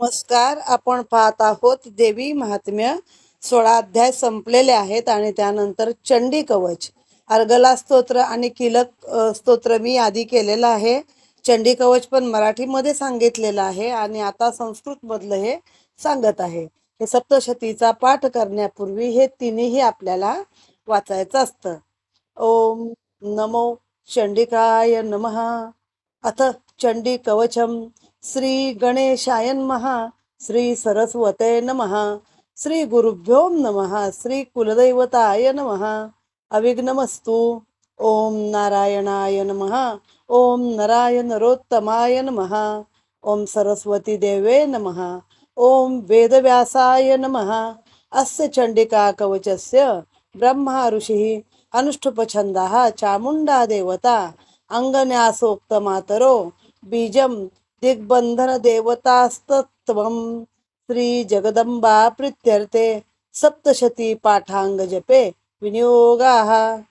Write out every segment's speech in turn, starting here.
नमस्कार आपण पाहत आहोत देवी महात्म्य सोळा अध्याय संपलेले आहेत आणि त्यानंतर चंडी कवच. अर्गला स्तोत्र आणि किलक स्तोत्र मी आधी केलेलं आहे. चंडी कवच पण मराठीमध्ये सांगितलेलं आहे आणि आता संस्कृत मधलं हे सांगत आहे. हे सप्तशतीचा पाठ करण्यापूर्वी हे तिन्ही आपल्याला वाचायचं असतं. ओम नमो चंडिकाय नमः. अथ चंडी कवचम. श्री गणेशाय नमः श्री सरस्वते नमः श्री गुरुभ्यो नमः श्री कुलदैवताय नमहा अविघ्नमस्तु। ओम नारायणाय नमः ओम नराय नरोत्तमाय नमः ओम सरस्वती देवे नमः ओम वेदव्यासाय नमः। अस्य चंडिका कवचस्य ब्रह्मा ऋषिः अनुष्ठुपछन्दः चामुण्डा देवता अङ्गन्यासोक्तमातरो बीजं दिग्बंधन देवतास्तत्व श्री जगदंबा प्रीत्यर्थे सप्तशती पाठांग जपे विनियोगाः।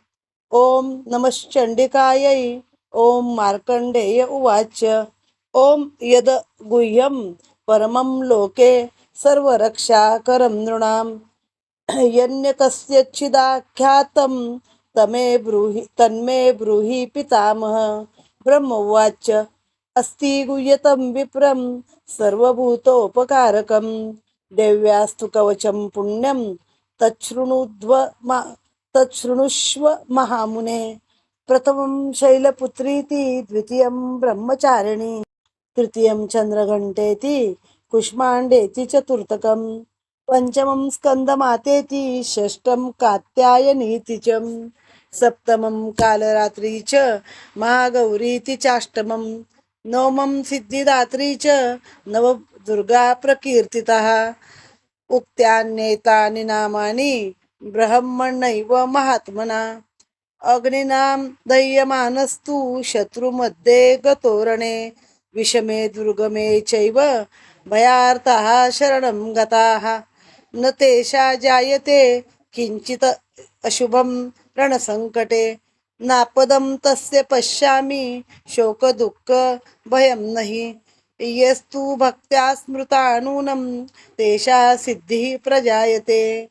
ओम नमश्चण्डिकायै ओम मार्कण्डेय उवाच। ओम यद गुह्यं परमं लोके सर्वरक्षाकरं नृणां। यन्यकस्यचिदाख्यातं तमे ब्रूहि तन्मे ब्रूहि पितामह। ब्रह्म उवाच। अस्ति गुह्यतं विप्रं सर्वभूतोपकारकं। देव्यास्तु कवचं पुण्यं तच्छृणुध्व मा तच्छृणुष्व महामुने। प्रथमं शैलपुत्रीति द्वितीयं ब्रह्मचारिणी तृतीयं चन्द्रघण्टेति कुष्माण्डेति चतुर्थकं पञ्चमं स्कन्दमातेति षष्ठं कात्यायनीति च सप्तमं कालरात्री च महागौरीति चाष्टमं नवमं सिद्धिदात्री च नवदुर्गा प्रकीर्तितः। उक्त्यान्येतानि नामानि ब्रह्मण्यैव महात्मना। अग्निनां दह्यमानस्तु शत्रुमध्ये गतोरणे। विषमे दुर्गमे चैव भयार्ताः शरणं गताः। न तेषा जायते किञ्चित् अशुभं रणसङ्कटे। नापदं तस्य पश्यामि शोकदुःख भयं नहि। यस्तु भक्त्या स्मृतानूनं तेषा सिद्धिः प्रजायते।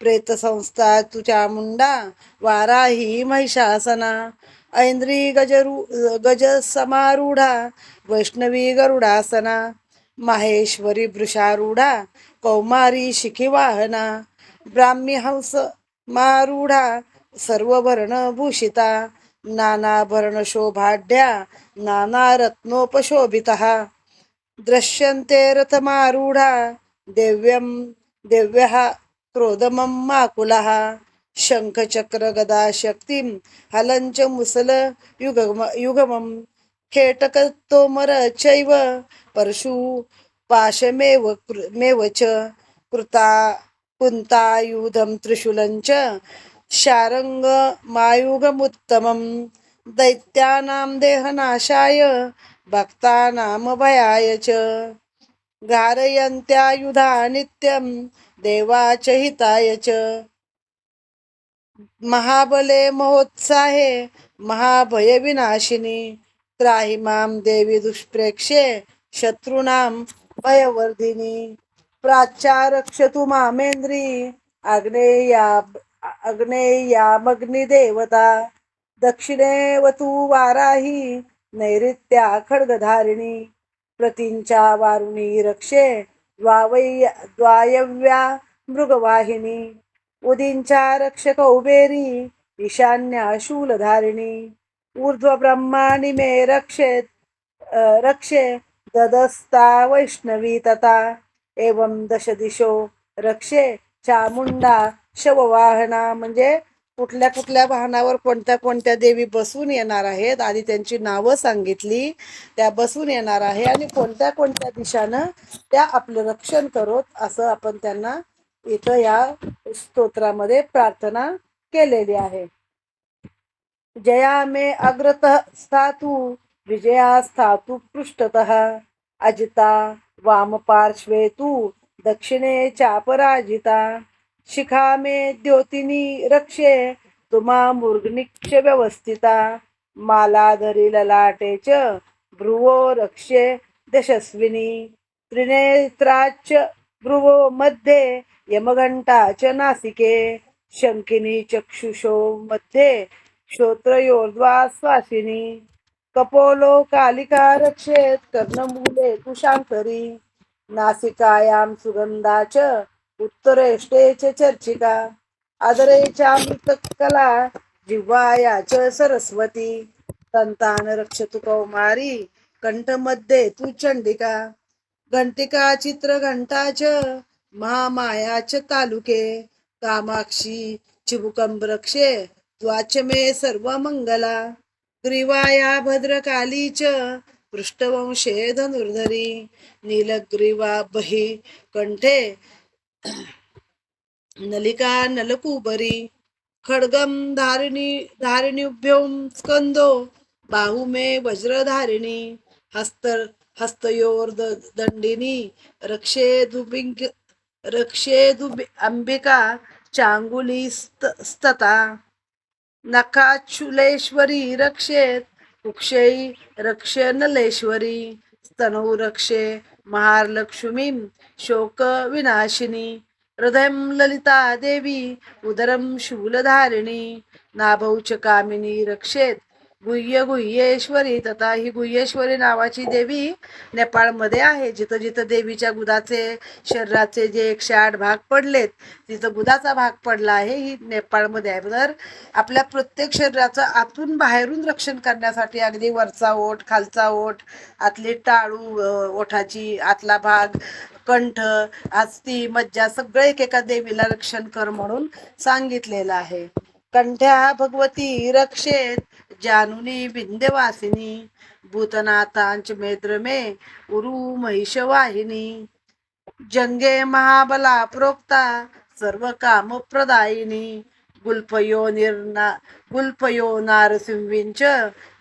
प्रेतसंस्था तु चामुण्डा वाराही महिषासना। ऐन्द्री गजरू गजसमारूढा वैष्णवी गरुडासना। माहेश्वरी वृषारूढा कौमारी शिखिवाहना। ब्राह्मी हंस मारूढा सर्वभरणभूषिता नानाभरणशोभाढ्या नानारत्नोपशोभितः दृश्यन्ते रथमारूढा देव्यं देव्यः क्रोधमं माकुलः. शङ्खचक्रगदाशक्तिं हलञ्च मुसल युगम. युगमं खेटकतोमरचैव परशु पाशमेव कृ- मेव च कृता कुन्तायुधं त्रिशूलञ्च शारङ्गमायुगमुत्तमं दैत्यानां देहनाशाय भक्तानां भयाय च। गारयन्त्यायुधा नित्यं देवाच हिताय च। महाबले महोत्साहे महाभयविनाशिनी त्राहि मां देवी दुष्प्रेक्षे शत्रूणां भयवर्धिनी। प्राच्यारक्षतु मामेन्द्री आग्नेया आग्नेयामग्निदेवता दक्षिणेवतु वाराही नैऋत्या खड्गधारिणी प्रतींच्या वारुणी रक्षे द्वावय द्वायव्या मृगवाहिनी उदींच्या रक्षक उबेरी ईशान्या शूलधारिणी ऊर्ध्व ब्रह्माणि मे रक्षेत रक्षे ददस्ता वैष्णवी तथा एवं दश दिशो रक्षे चामुंडा शववाहना म्हणजे कुठल्या कुठल्या वाहनावर कोणत्या कोणत्या देवी बसून येणार आहेत आधी त्यांची नावं सांगितली त्या बसून येणार आहे आणि कोणत्या कोणत्या दिशानं त्या आपलं रक्षण करोत असं आपण त्यांना इथं या स्तोत्रामध्ये प्रार्थना केलेली आहे. जया मे अग्रत स्थातु विजया स्थातु पृष्ठतः अजिता वामपार्श्वे तू दक्षिणे चापराजिता। शिखा मे द्योतिनी रक्षे तुमा मुर्गनिक्ष व्यवस्थिता मालाधरी ललाटे च भ्रुवो रक्षे दशस्विनी त्रिनेत्राच भ्रुवो मध्ये यमघंटा च नासिके शंकिनी चक्षुषो मध्ये श्रोत्रयोर्द्वाश्वासिनी कपोलो कालिका रक्षेत कर्णमूले कुशांतरी नासिकायां सुगंधा च उत्तरेष्टे च चर्चिका आदरे चामृतकला जिह्वाया च सरस्वती संतान रक्षतु कौमारी कंठमध्ये तु चंडिका घंटिका चित्र घंटा च महामाया च तालुके कामाक्षी चिबुकं त्वाच मे सर्वमंगला ग्रीवाया भद्रकाली च पृष्ठवंशे धनुर्धरी नीलग्रीवा बहि कंठे नलिका नलकुबरी खड्गम धारिणी धारिणीभ्यों स्कंदो बाहू मे वज्रधारिणी हस्त हस्तयोर्द दंडिनी रक्षे दुबिंग रक्षे दुबि अंबिका चांगुली स्त स्तता नखाचुलेश्वरी रक्षेत कुक्षई रक्ष नलेश्वरी रक्षे महालक्ष्मीं शोक विनाशिनी हृदयं ललिता देवी उदरं शूलधारिणी नाभौ च कामिनी रक्षेत गुह्य गुह्येश्वरी तथा ही गुह्येश्वरी नावाची देवी नेपाळमध्ये आहे. जिथं जिथं देवीच्या गुदाचे शरीराचे जे एकशे आठ भाग पडलेत तिथं गुदाचा भाग पडला आहे. ही नेपाळमध्ये आहे. तर आपल्या प्रत्येक शरीराचं आतून बाहेरून रक्षण करण्यासाठी अगदी वरचा ओठ खालचा ओठ आतली टाळू ओठाची आतला भाग कंठ आस्ती मज्जा सगळे एकेका देवीला रक्षण कर म्हणून सांगितलेलं आहे. कंठ्या भगवती रक्षेत जानुनी विंध्यवासिनी भूतनाथांच मेद्रमे उरु महिषवाहिनी. जंगे महाबला प्रोक्ता सर्व काम प्रदायिनी. गुल्फयो निर्ना गुल्फयो नारसिंवींच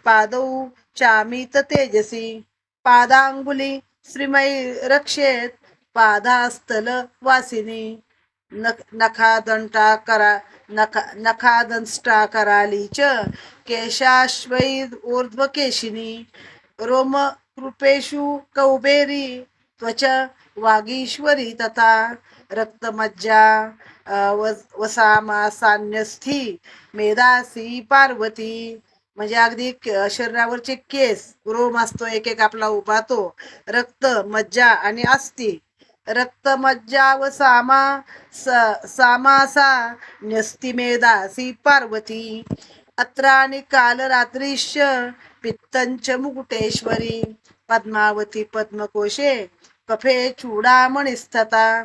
पादौ चामित तेजसी. पादांगुली श्रीमयी रक्षेत पादास्तल वासिनी. नख नखादंटा करा नखा नखादंष्टाकराली च केशाश्वै ऊर्ध्वकेशिनी। रोम कृपेषु कौबेरी त्वच वागीश्वरी तथा रक्तमज्जा अ, वस- वसामासान्यस्थी मेदासी पार्वती। म्हणजे अगदी शरीरावरचे केस रोम असतो एक एक आपला उभा तो रक्त मज्जा आणि अस्थी। रक्तमज्जा व सामा स- सामासा न्यस्तिमेदासी पार्वती। अत्राणि कालरात्रीश्च पित्तंच मुकुटेश्वरी। पद्मावती पद्मकोशे कफे चूडामणिस्थता।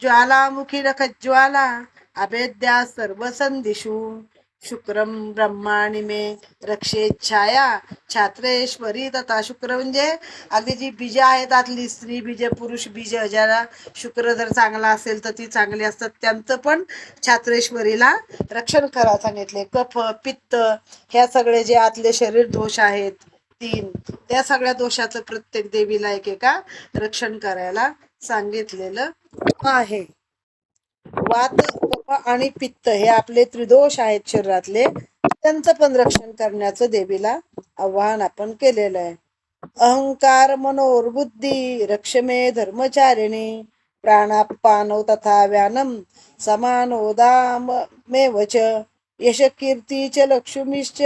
ज्वालामुखी नखज्वाला अभेद्या सर्वसंदिषु शुक्रम ब्रह्माणी मे रक्षेच्छाया छात्रेश्वरी तथा शुक्र म्हणजे अगदी जी बीज आहेत आतली स्त्री बीज पुरुष बीज ज्याला शुक्र जर चांगला असेल तर ती चांगली असतात. त्यांचं पण छात्रेश्वरीला रक्षण करा सांगितले. कफ पित्त ह्या सगळे जे आतले शरीर दोष आहेत तीन त्या सगळ्या दोषाचं प्रत्येक देवीला एकेका रक्षण करायला सांगितलेलं आहे. वात कफ आणि पित्त हे आपले त्रिदोष आहेत शरीरातले. त्यांचं पण रक्षण करण्याचं देवीला आव्हान आपण केलेलं आहे. अहंकार मनोर बुद्धी रक्षमे धर्मचारिणी प्राणापानो तथा व्यानम समानोदामेव च यशकीर्ती च लक्ष्मीश्च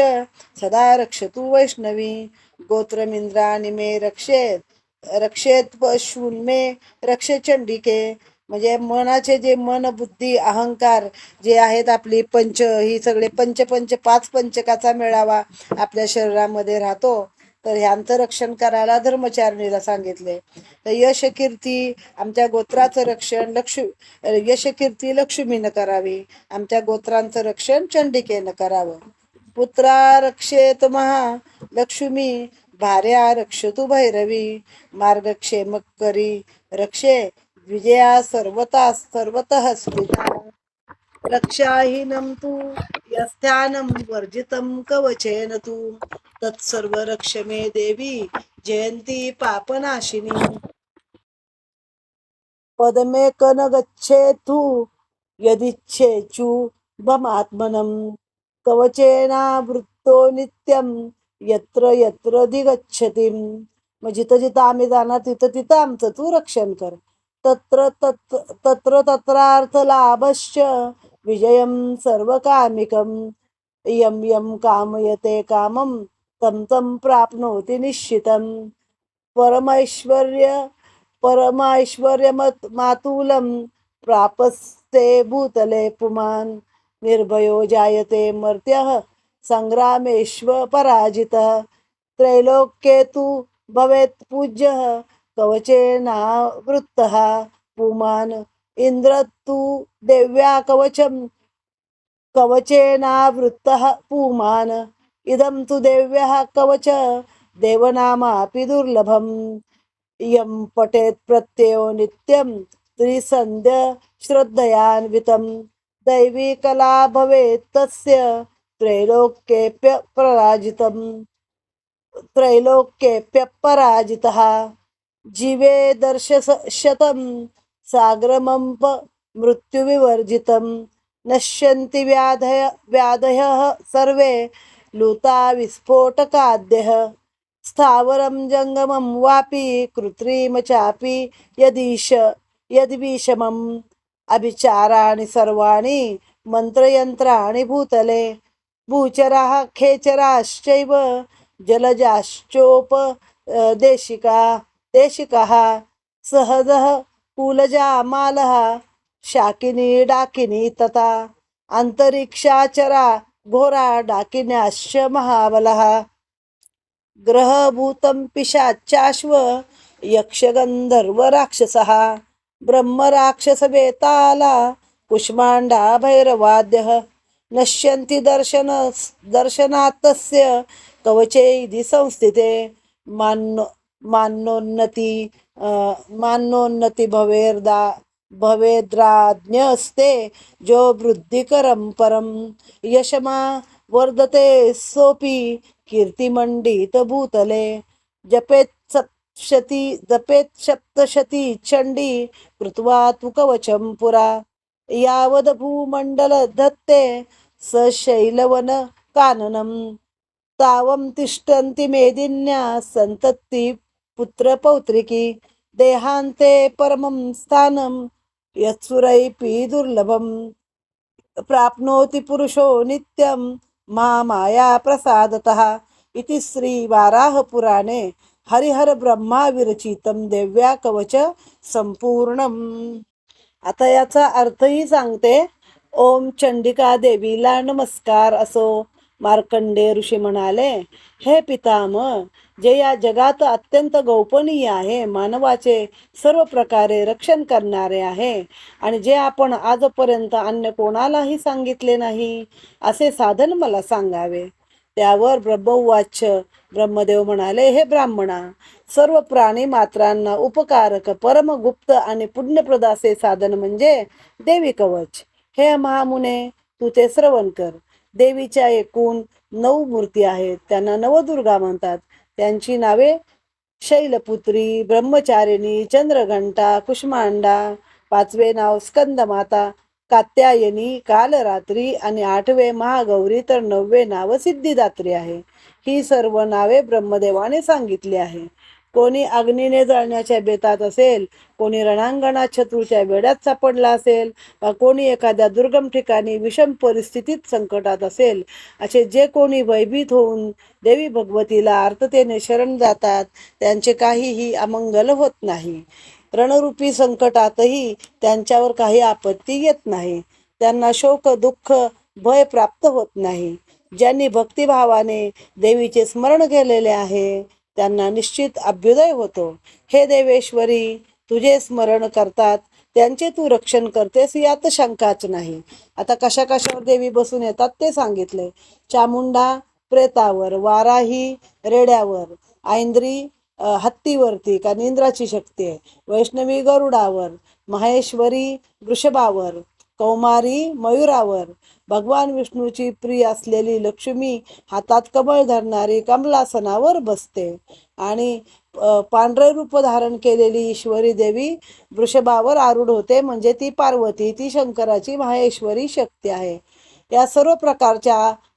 सदा रक्षतु वैष्णवी गोत्रमिंद्राणि मे रक्षेत रक्षेत पशून मे रक्षे चंडिके म्हणजे मनाचे जे मन बुद्धी अहंकार जे आहेत आपली पंच ही सगळे पंच पंच पाच पंचकाचा मेळावा आपल्या शरीरामध्ये राहतो. तर ह्यांचं रक्षण करायला धर्मचारणीला सांगितले. तर यश कीर्ती आमच्या गोत्राचं रक्षण लक्ष्मी यश कीर्ती लक्ष्मीनं करावी. आमच्या गोत्रांचं रक्षण चंडिकेनं करावं. पुत्रा रक्षेत महा लक्ष्मी भार्या रक्षतु भैरवी. मार्गक्षेम करी रक्षे विजया सर्वता सर्वतः स्मृता रक्षाहीनं तु यस्थानं वर्जितं कवचेन तु। तत्सर्व रक्ष मे देवी जयंती पापनाशिनी। पदमे कन गच्छेतु यदिच्छेचु भवमात्मनं कवचेना वृत्तो नित्यं यत्र यत्र दिगच्छतिं मग जिथं जिथं आम्ही जाणार तिथं तिथं आमचं तू रक्षण कर। तत्र तत् तत्र तत्रार्थलाभश्च विजयं सर्वकामिकं यं यं कामयते कामं तं तं प्राप्नोति निश्चितं परमैश्वर्य परमैश्वर्य मातुलं प्रापस्ते भूतले पुमान्। निर्भयो जायते मर्त्यः सङ्ग्रामेष्व पराजितः। त्रैलोक्ये तु भवेत् पूज्यः कवचेनावृत्तः पुमान् इन्द्रस्तु देव्या कवचं कवचेनावृत्तः पुमान् इदं तु देव्यः कवच देवनामापि दुर्लभम् इयं पठेत् प्रत्ययो नित्यं त्रिसन्ध्य श्रद्धयान्वितं। दैवी कला भवेत् तस्य त्रैलोक्येप्य पराजितं त्रैलोक्येप्य पराजितः। जीवे दर्शस शतं सागरमंप मृत्युविवर्जितं। नश्यन्ति व्याधय व्याधयः सर्वे लुता विस्फोटकाद्यः। स्थावरं जङ्गमं वापि कृत्रिम चापि यदीश यद्विषमम्। अभिचाराणि सर्वाणि मन्त्रयन्त्राणि भूतले। भूचराः खेचराश्चैव जलजाश्चोप देशिका देशिकाः सहजः कुलजामालः शाकिनी डाकिनी तथा अन्तरिक्षाचरा घोरा डाकिन्याश्च महाबलः। ग्रहभूतं पिशाचाश्व यक्षगन्धर्वराक्षसः ब्रह्मराक्षसवेताला कुष्माण्डा भैरवाद्यः नश्यन्ति दर्शन दर्शनात्तस्य कवचे इति संस्थिते मान्नो मानोन्नती मान्नोन्नति भवेर्दा भवेद्राज्ञस्ते जो वृद्धिकरं परं यशमा वर्धते सोऽपि कीर्तिमंडित भूतले। जपेत सप्शती जपेत सप्तशती चंडी कृत्वा तु कवचं पुरा। यावद् भूमंडल धत्ते स शैलवन काननं। तावं तिष्ठन्ति मेदिन्या पुत्र पौत्रिकी देहान्ते परमं स्थानं यत्सुरैपि दुर्लभम प्राप्नोति पुरुषो नित्यं महामाया प्रसादतः। इति श्रीवाराहपुराणे हरिहरब्रह्माविरचितं देव्या कवच संपूर्णम्। आता याचा अर्थही सांगते ओम चंडिका देवीला नमस्कार असो मार्कंडे ऋषी म्हणाले हे पितामह जे या जगात अत्यंत गोपनीय आहे मानवाचे सर्व प्रकारे रक्षण करणारे आहे. आणि जे आपण आजपर्यंत अन्य कोणालाही सांगितले नाही असे साधन मला सांगावे. त्यावर ब्रह्मवाच्य ब्रह्मदेव म्हणाले हे ब्राह्मणा सर्व प्राणी मात्रांना उपकारक परमगुप्त आणि पुण्यप्रदाचे साधन म्हणजे देवी कवच. हे महामुने तू ते श्रवण कर. देवीच्या एकूण नऊ मूर्ती आहेत त्यांना नवदुर्गा म्हणतात. त्यांची नावे शैलपुत्री ब्रह्मचारिणी चंद्रघंटा कुष्मांडा पाचवे नाव स्कंदमाता कात्यायनी कालरात्री आणि आठवे महागौरी तर नववे नाव सिद्धिदात्री आहे. ही सर्व नावे ब्रह्मदेवाने सांगितली आहे. कोणी अग्नीने जळण्याच्या बेतात असेल कोणी रणांगणात शत्रूच्या वेड्यात सापडला असेल वा कोणी एखाद्या दुर्गम ठिकाणी विषम परिस्थितीत संकटात असेल असे जे कोणी भयभीत होऊन देवी भगवतीला आर्ततेने शरण जातात त्यांचे काहीही अमंगल होत नाही. रणरूपी संकटातही त्यांच्यावर काही आपत्ती येत नाही. त्यांना शोक दुःख भय प्राप्त होत नाही. ज्यांनी भक्तिभावाने देवीचे स्मरण केलेले आहे त्यांना निश्चित अभ्युदय होतो. हे देवेश्वरी तुझे स्मरण करतात. त्यांचे तू रक्षण करतेस यात शंकाच नाही. आता कशा कशावर देवी बसून येतात ते सांगितले. चामुंडा प्रेतावर वाराही रेड्यावर आयंद्री हत्तीवरती का निंद्राची शक्ती आहे. वैष्णवी गरुडावर महेश्वरी वृषभावर कौमारी मयुरावर. भगवान विष्णूची प्रिय असलेली लक्ष्मी हातात कमळ धरणारी कमलासनावर बसते. आणि पांढरे रूप धारण केलेली ईश्वरी देवी वृषभावर आरूढ होते. म्हणजे ती पार्वती ती शंकराची माहेश्वरी शक्ती आहे. या सर्व प्रकारच्या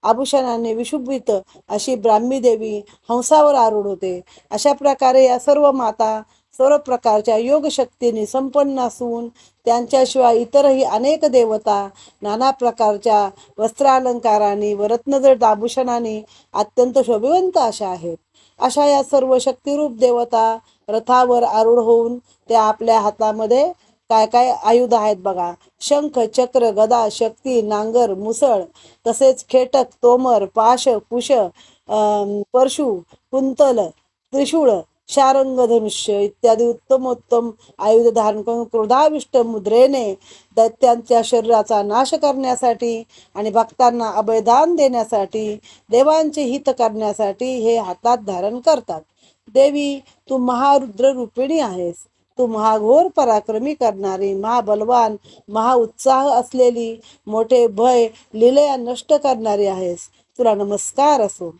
आभूषणाने विशुभित अशी ब्राह्मी देवी हंसावर आरूढ होते. अशा प्रकारे या सर्व माता सर्व प्रकारच्या योगशक्तीने संपन्न असून त्यांच्याशिवाय इतरही अनेक देवता नाना प्रकारच्या वस्त्रालंकारांनी व रत्नजड आभूषणांनी अत्यंत शोभिवंत अशा आहेत. अशा या सर्व शक्तिरूप देवता रथावर आरूढ होऊन त्या आपल्या हातामध्ये काय काय आयुध आहेत बघा. शंख चक्र गदा शक्ती नांगर मुसळ तसेच खेटक तोमर पाश कुश परशु कुंतल त्रिशूळ शारंग धनुष्य इत्यादी उत्तमोत्तम आयुध धारण करून क्रोधाविष्ट मुद्रेने दैत्यांच्या शरीराचा नाश करण्यासाठी आणि भक्तांना अभयदान देण्यासाठी देवांचे हित करण्यासाठी हे हातात धारण करतात. देवी तू महारुद्र रूपिणी आहेस. तू महाघोर पराक्रमी करणारी महाबलवान महाउत्साह असलेली मोठे भय लिलया नष्ट करणारी आहेस. तुला नमस्कार असो.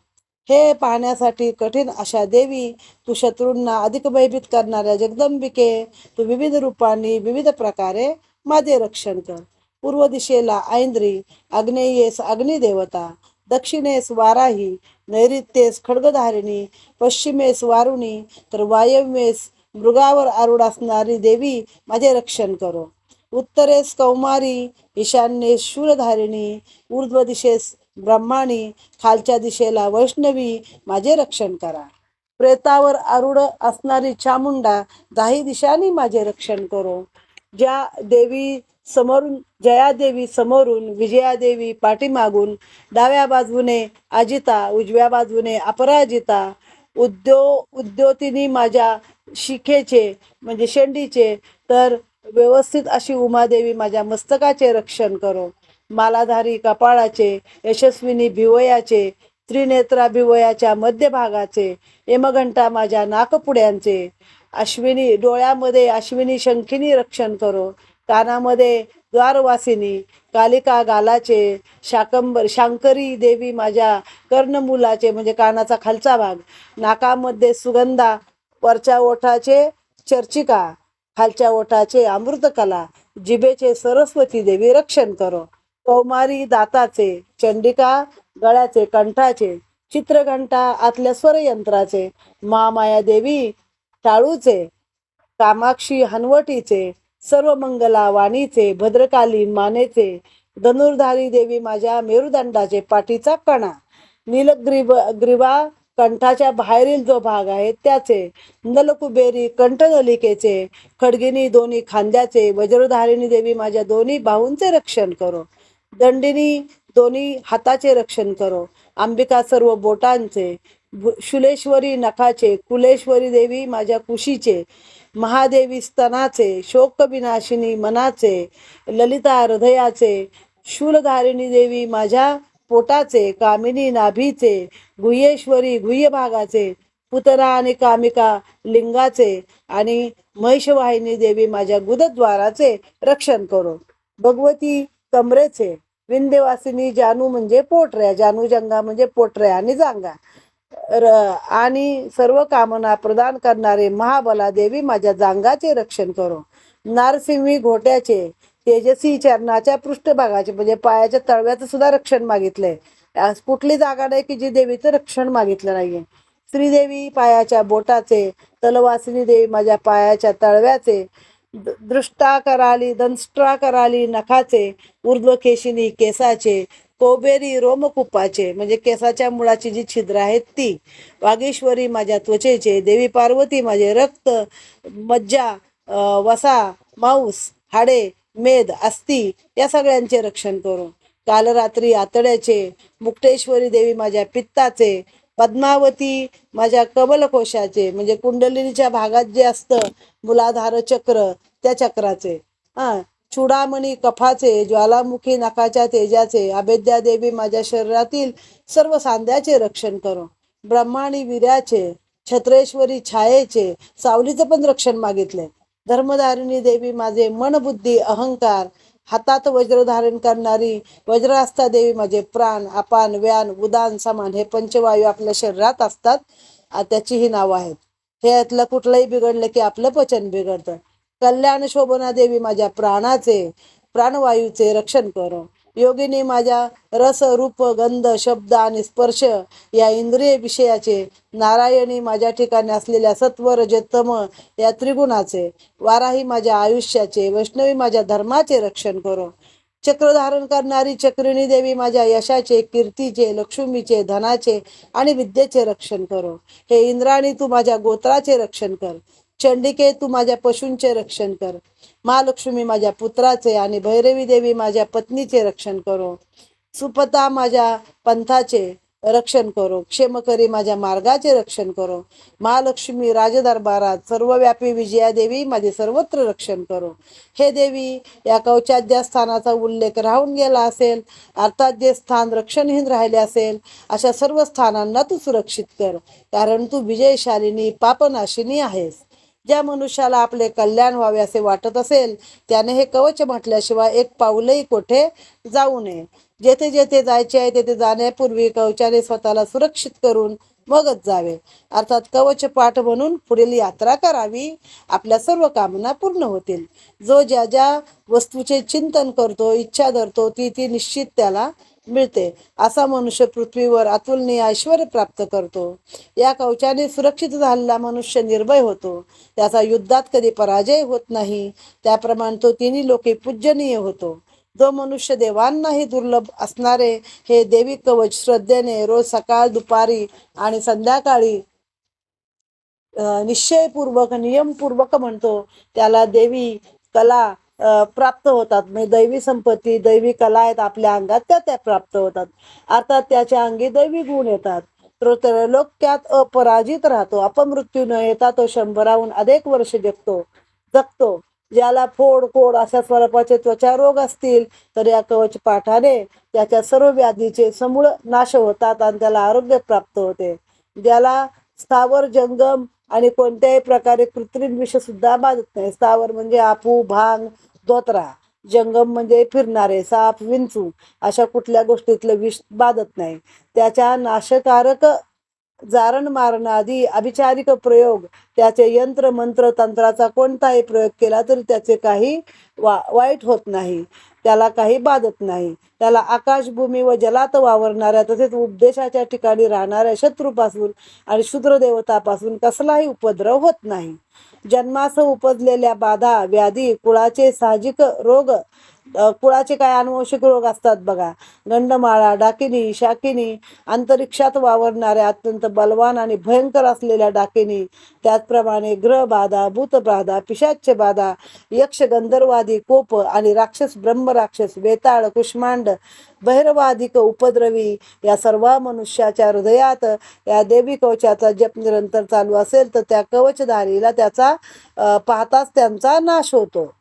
हे पाहण्यासाठी कठीण अशा देवी तू शत्रूंना अधिक भयभीत करणाऱ्या जगदंबिके तू विविध रूपांनी विविध प्रकारे माझे रक्षण कर. पूर्व दिशेला ऐंद्री आग्नेयेस अग्निदेवता दक्षिणेस वाराही नैऋत्येस खड्गधारिणी पश्चिमेस वारुणी तर वायव्येस मृगावर आरूढ असणारी देवी माझे रक्षण करो. उत्तरेस कौमारी ईशान्येस शूलधारिणी ऊर्ध्व दिशेस ब्रह्माणी खालच्या दिशेला वैष्णवी माझे रक्षण करा. प्रेतावर आरूढ असणारी चामुंडा दाही दिशांनी माझे रक्षण करो. ज्या देवी समोरून जयादेवी समोरून विजयादेवी पाठीमागून डाव्या बाजूने अजिता उजव्या बाजूने अपराजिता उद्यो उद्योतिनी माझ्या शिखेचे म्हणजे शेंडीचे तर व्यवस्थित अशी उमादेवी माझ्या मस्तकाचे रक्षण करो. मालाधारी कपाळाचे यशस्विनी भिवयाचे त्रिनेत्रा भिवयाच्या मध्यभागाचे यमघंटा माझ्या नाकपुड्यांचे. अश्विनी डोळ्यामध्ये अश्विनी शंखिनी रक्षण करो. कानामध्ये द्वारवासिनी कालिका गालाचे शाकंबर शांकरी देवी माझ्या कर्णमुलाचे म्हणजे कानाचा खालचा भाग. नाकामध्ये सुगंधा वरच्या ओठाचे चर्चिका खालच्या ओठाचे अमृतकला जिभेचे सरस्वती देवी रक्षण करो. कौमारी दाताचे चंडिका गळ्याचे कंठाचे चित्रघंटा आतल्या स्वरयंत्राचे महामाया देवी टाळूचे कामाक्षी हनवटीचे सर्व मंगला वाणीचे भद्रकाली मानेचे धनुर्धारी देवी माझ्या मेरुदंडाचे पाठीचा कणा नीलग्रीब ग्रीवा कंठाच्या बाहेरील जो भाग आहे त्याचे नलकुबेरी कंठनलिकेचे खडगिनी दोन्ही खांद्याचे वज्रधारिणी देवी माझ्या दोन्ही बाहूंचे रक्षण करो. दंडिनी दोन्ही हाताचे रक्षण करो. अंबिका सर्व बोटांचे शुलेश्वरी नखाचे कुलेश्वरी देवी माझ्या कुशीचे महादेवी स्तनाचे शोकविनाशिनी मनाचे ललिता हृदयाचे शूलधारिणी देवी माझ्या पोटाचे कामिनी नाभीचे गुह्येश्वरी गुह्य भागाचे पुतना आणि कामिका लिंगाचे आणि महिषवाहिनी देवी माझ्या गुदद्वाराचे रक्षण करो. भगवती कमरेचे. विंध्यवासिनी जानू म्हणजे पोटऱ्या जानू जंगा म्हणजे पोटऱ्या आणि जांगा. र आणि सर्व कामना प्रदान करणारे महाबला देवी माझ्या जांगाचे रक्षण करो. नारसिंही घोट्याचे तेजसी चरणाच्या पृष्ठभागाचे म्हणजे पायाच्या तळव्याचं सुद्धा रक्षण मागितलंय आज कुठली जागा नाही की जी देवीचं रक्षण मागितलं नाहीये. श्रीदेवी पायाच्या बोटाचे तलवासिनी देवी माझ्या पायाच्या तळव्याचे दृष्टा कराली दंष्ट्रा कराली नखाचे ऊर्ध्वकेशिनी केसाचे कोबेरी रोमकुपाचे म्हणजे केसाच्या मुळाची जी छिद्र आहेत ती. वागेश्वरी माझ्या त्वचेचे देवी पार्वती माझे रक्त मज्जा वसा मांस हाडे मेद अस्ती या सगळ्यांचे रक्षण करून काल रात्री आतड्याचे मुक्तेश्वरी देवी माझ्या पित्ताचे पद्मावती माझ्या कबलकोशाचे म्हणजे कुंडलिनीच्या भागात जे असतं मुलाधार चक्र त्या चक्राचे. हा चुडामणी कफाचे ज्वालामुखी नकाच्या तेजाचे अभेद्या देवी माझ्या शरीरातील सर्व सांध्याचे रक्षण करो. ब्रह्माणी वीर्याचे छत्रेश्वरी छायेचे सावलीचं पण रक्षण मागितले धर्मधारिणी देवी माझे मन बुद्धी अहंकार हातात वज्र धारण करणारी वज्र असता देवी माझे प्राण अपान व्यान उदान समान हे पंचवायू आपल्या शरीरात असतात. त्याची ही नावं आहेत. हे यातलं कुठलंही बिघडलं की आपलं पचन बिघडतं. कल्याण शोभना देवी माझ्या प्राणाचे प्राणवायूचे रक्षण करो. योगिनी माझ्या रस रूप गंध शब्द आणि स्पर्श या इंद्रिय विषयाचे नारायणी माझ्या ठिकाणी असलेल्या सत्व रजतम या त्रिगुणाचे वाराही माझ्या आयुष्याचे वैष्णवी माझ्या धर्माचे रक्षण करो. चक्र धारण करणारी चक्रिणी देवी माझ्या यशाचे कीर्तीचे लक्ष्मीचे धनाचे आणि विद्येचे रक्षण करो. हे इंद्राणी तू माझ्या गोत्राचे रक्षण कर. चंडिके तू माझ्या पशूंचे रक्षण कर. महालक्ष्मी माझ्या पुत्राचे आणि भैरवी देवी माझ्या पत्नीचे रक्षण करो. सुपता माझ्या पंथाचे रक्षण करो. क्षेमकरी माझ्या मार्गाचे रक्षण करो. महालक्ष्मी राजदरबारात सर्वव्यापी विजयादेवी माझे सर्वत्र रक्षण करो. हे देवी या कवचात ज्या स्थानाचा उल्लेख राहून गेला असेल अर्थात जे स्थान रक्षणहीन राहिले असेल अशा सर्व स्थानांना तू सुरक्षित कर. कारण तू विजयशालिनी पापनाशिनी आहेस. ज्या मनुष्याला आपले कल्याण व्हावे असे वाटत असेल त्याने हे कवच म्हटल्याशिवाय एक पाऊलही कोठे जाऊ नये. जेथे जेथे जायचे आहे तेथे जाण्यापूर्वी कवचाने स्वतःला सुरक्षित करून मगच जावे. अर्थात कवच पाठ म्हणून पुढील यात्रा करावी. आपल्या सर्व कामना पूर्ण होतील. जो ज्या ज्या वस्तूचे चिंतन करतो इच्छा धरतो ती ती निश्चित त्याला मिळते. असा मनुष्य पृथ्वीवर अतुलनीय ऐश्वर प्राप्त करतो. या कवचाने सुरक्षित झालेला मनुष्य निर्भय होतो. त्याचा युद्धात कधी पराजय होत नाही. त्याप्रमाणे तो तिन्ही लोके पूजनीय होतो. जो मनुष्य देवांनाही दुर्लभ असणारे हे देवी कवच श्रद्धेने रोज सकाळ दुपारी आणि संध्याकाळी निश्चयपूर्वक नियमपूर्वक म्हणतो. त्याला देवी कला प्राप्त होतात. म्हणजे दैवी संपत्ती दैवी कला आहेत आपल्या अंगात त्या त्या प्राप्त होतात. अर्थात त्याच्या अंगी दैवी गुण येतात. तर लोक त्यात अपराजित राहतो. अपमृत्यू न येता तो शंभराहून अनेक वर्ष जगतो जगतो. ज्याला फोड कोड अशा स्वरूपाचे त्वचा रोग असतील तर या कवच पाठाने त्याच्या सर्व व्याधीचे समूळ नाश होतात आणि त्याला आरोग्य प्राप्त होते. ज्याला स्थावर जंगम आणि कोणत्याही प्रकारे कृत्रिम विष सुद्धा बाधत नाही. स्थावर म्हणजे आपू भांग दोतरा जंगम म्हणजे फिरणारे साप विंचू अशा कुठल्या गोष्टीतलं विष बाधत नाही. त्याच्या नाशकारक जारण मारणाआधी अभिचारिक प्रयोग त्याचे यंत्र मंत्र तंत्राचा कोणताही प्रयोग केला तरी त्याचे काही वा वाईट होत नाही. त्याला काही बाधत नाही. त्याला आकाशभूमी व जलात वावरणाऱ्या तसेच उपदेशाच्या ठिकाणी राहणाऱ्या शत्रूपासून आणि शूद्रदेवतापासून कसलाही उपद्रव होत नाही. जन्मास उपजलेल्या बाधा व्याधी कुळाचे साहजिक रोग कुळाचे काय अनुवंशिक रोग असतात बघा. गंडमाळा डाकिनी शाकिनी अंतरिक्षात वावरणाऱ्या अत्यंत बलवान आणि भयंकर असलेल्या डाकिनी त्याचप्रमाणे ग्रहबाधा भूतबाधा पिशाच्य बाधा यक्ष गंधर्वादी कोप आणि राक्षस ब्रह्म राक्षस वेताळ कुष्मांड बहिर्वाधिक उपद्रवी या सर्व मनुष्याच्या हृदयात या देवी कवचाचा जप निरंतर चालू असेल तर त्या कवचधारीला त्याचा पाहताच त्यांचा नाश होतो.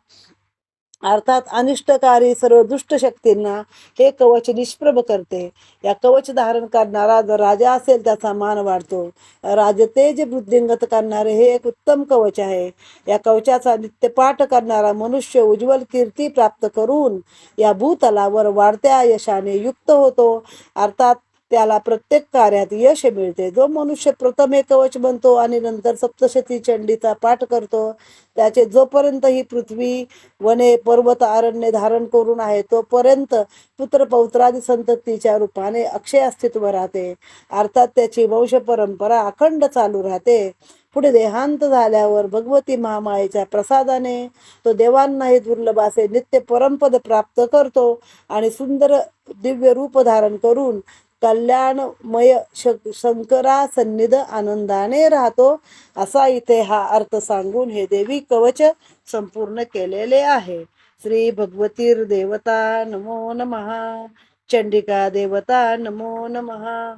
अर्थात अनिष्टकारी सर्व दुष्ट शक्तींना हे कवच निष्प्रभ करते. या कवच धारण करणारा जर राजा असेल त्याचा मान वाढतो. राजतेज वृद्धिंगत करणारे हे एक उत्तम कवच आहे. या कवचाचा नित्यपाठ करणारा मनुष्य उज्ज्वल कीर्ती प्राप्त करून या भूतलावर वाढत्या यशाने युक्त होतो. अर्थात त्याला प्रत्येक कार्यात यश मिळते. जो मनुष्य प्रथम हे कवच बनतो आणि नंतर सप्तशती चंडीचा पाठ करतो त्याचे जोपर्यंत ही पृथ्वी वने पर्वत अरण्य धारण करून आहे तोपर्यंत पुत्र पौत्रादी संततीच्या रूपाने अक्षय अस्तित्व राहते. अर्थात त्याची वंश परंपरा अखंड चालू राहते. पुढे देहांत झाल्यावर भगवती महामायेच्या प्रसादाने तो देवांनाही दुर्लभ असे नित्य परमपद प्राप्त करतो आणि सुंदर दिव्य रूप धारण करून कल्याणमय श- शंकरा सन्निध आनंदाने राहतो. असा इथे हा अर्थ सांगून हे देवी कवच संपूर्ण केलेले आहे. श्री भगवतीर देवता नमो नमः. चंडिका देवता नमो नमः.